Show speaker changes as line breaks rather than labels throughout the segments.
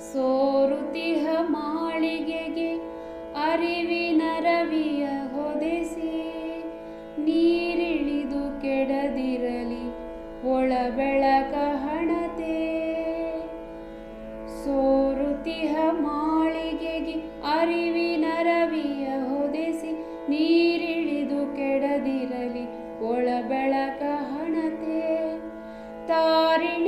ಸೋರುತಿಹ ಮಾಳಿಗೆಗೆ ಅರಿವಿನ ರವಿಯ ಹೊದೆಸಿ. ನೀರಿಳಿದು ಕೆಡದಿರಲಿ ಒಳ ಬೆಳಕ ಹಣತೆ. ಸೋರುತಿಹ ಮಾಳಿಗೆಗೆ ಅರಿವಿನ ರವಿಯ ಹೊದೆಸಿ. ನೀರಿಳಿದು ಕೆಡದಿರಲಿ ಒಳ ಬೆಳಕ ಹಣತೆ. ತಾರಿಣಿಯ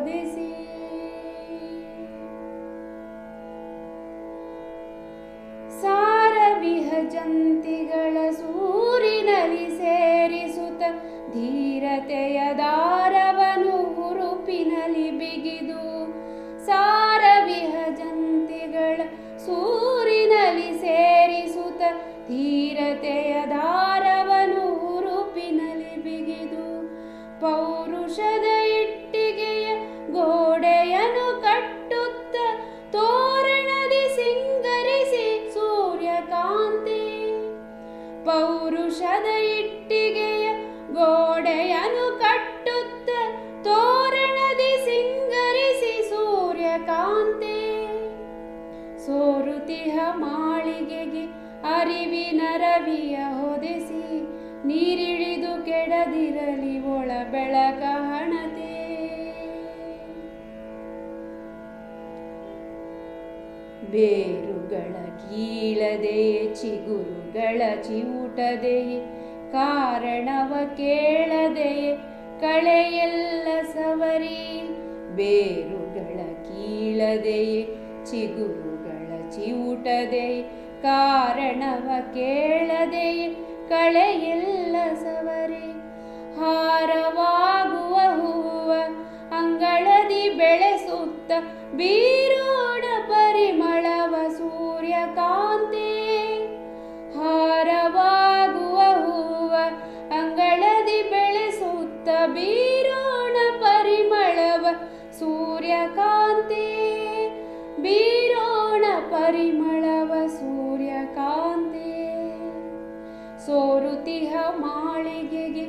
ಪೌರುಷದ ಇಟ್ಟಿಗೆಯ ಗೋಡೆಯನು ಕಟ್ಟುತ್ತ ತೋರಣದಿ ಸಿಂಗರಿಸಿ ಸೂರ್ಯಕಾಂತಿ. ಸೋರುತಿಹ ಮಾಳಿಗೆಗೆ ಅರಿವಿನ ರವಿಯ ಹೊದೆಸಿ, ನೀರಿಳಿದು ಕೆಡದಿರಲಿ ಒಳ ಬೆಳಕ ಹಣತೆ. ಬೇರುಗಳ ಕೀಳದೆಯೇ ಚಿಗುರುಗಳ ಚಿವುಟದೆಯೇ ಕಾರಣವ ಕೇಳದೆಯೇ ಕಳೆಯೆಲ್ಲ ಸವರಿ ಬೇರುಗಳ ಕೀಳದೆಯೇ ಚಿಗುರುಗಳ ಚಿವುಟದೆಯೇ ಕಾರಣವ ಕೇಳದೆಯೇ ಕಳೆಯೆಲ್ಲ ಸವರಿ ಹಾರವಾಗುವ ಹೂವ ಅಂಗಳದಿ ಬೆಳೆಸುತ್ತ ಬೀರೋಣ ಸೋರುತಿಹ ಮಾಳಿಗೆಗೆ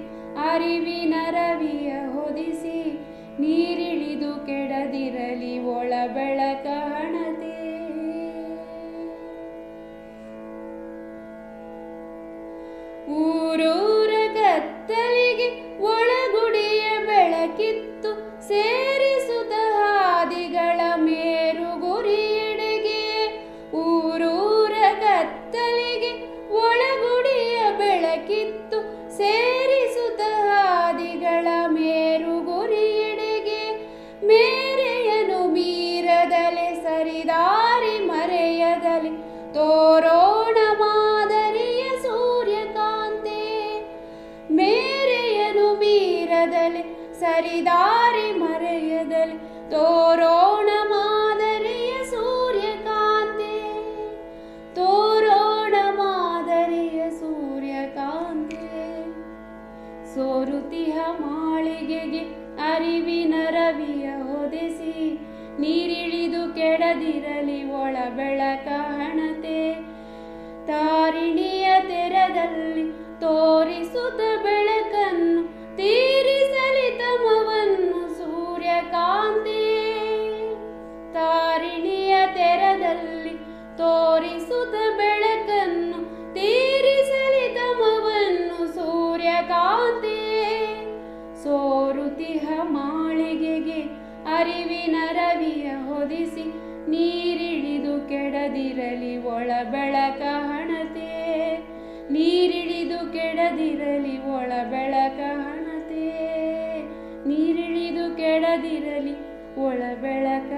ಅರಿವಿನ ರವಿಯ ಹೊದಿಸಿ ನೀರಿಳಿದು ಕೆಡದಿರಲಿ ಒಳ ಬೆಳಕ. ಸರಿದಾರಿ ಮರೆಯದಲ್ಲಿ ತೋರೋಣ ಮಾದರಿಯ ಸೂರ್ಯಕಾಂತೆ. ತೋರೋಣ ಮಾದರಿಯ ಸೂರ್ಯಕಾಂತೆ. ಸೋರುತಿಹ ಮಾಳಿಗೆಗೆ ಅರಿವಿನ ರವಿಯ ಹೊದೆಸಿ, ನೀರಿಳಿದು ಕೆಡದಿರಲಿ ಒಳ ಬೆಳಕ ಹಣತೆ ಸೂರ್ಯಕಾಂತಿ ಸೋರುತಿಹ ಮಾಳಿಗೆಗೆ ಅರಿವಿನ ರವಿಯ ಹೊದಿಸಿ ನೀರಿಳಿದು ಕೆಡದಿರಲಿ ಒಳ ಬೆಳಕ ಹಣತೆ. ನೀರಿಳಿದು ಕೆಡದಿರಲಿ ಒಳ ಬೆಳಕ ಹಣತೆ. ನೀರಿಳಿದು ಕೆಡದಿರಲಿ ಒಳ ಬೆಳಕ